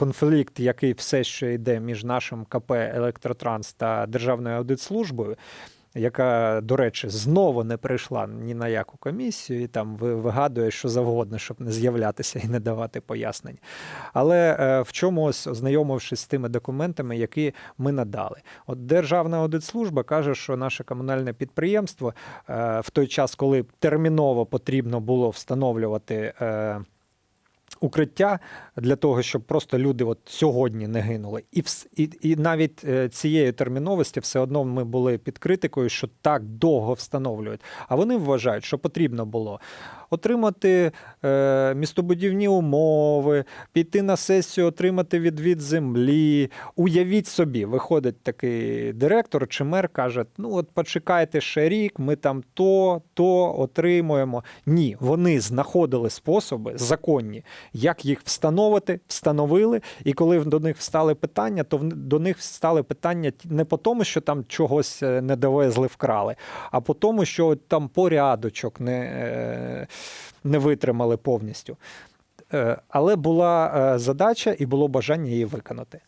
конфлікт, який все ще йде між нашим КП Електротранс та Державною аудитслужбою. Яка, до речі, знову не прийшла ні на яку комісію, і там вигадує, що завгодно, щоб не з'являтися і не давати пояснень. Але е, в чому ось ознайомившись з тими документами, які ми надали, от Державна аудитслужба каже, що наше комунальне підприємство е, в той час, коли терміново потрібно було встановлювати. Укриття для того, щоб просто люди от сьогодні не гинули, і і, і навіть е, цієї терміновості все одно ми були під критикою, що так довго встановлюють. А вони вважають, що потрібно було отримати е, містобудівні умови, піти на сесію, отримати відвід землі. Уявіть собі, виходить такий директор чи мер каже: ну от почекайте ще рік, ми там то, то отримуємо. Ні, вони знаходили способи законні, як їх встановити, встановили. І коли до них встали питання, то до них встали питання не по тому, що там чогось е, не довезли, вкрали, а по тому, що там порядочок не, е, не витримали повністю. Е, Але була е, задача і було бажання її виконати.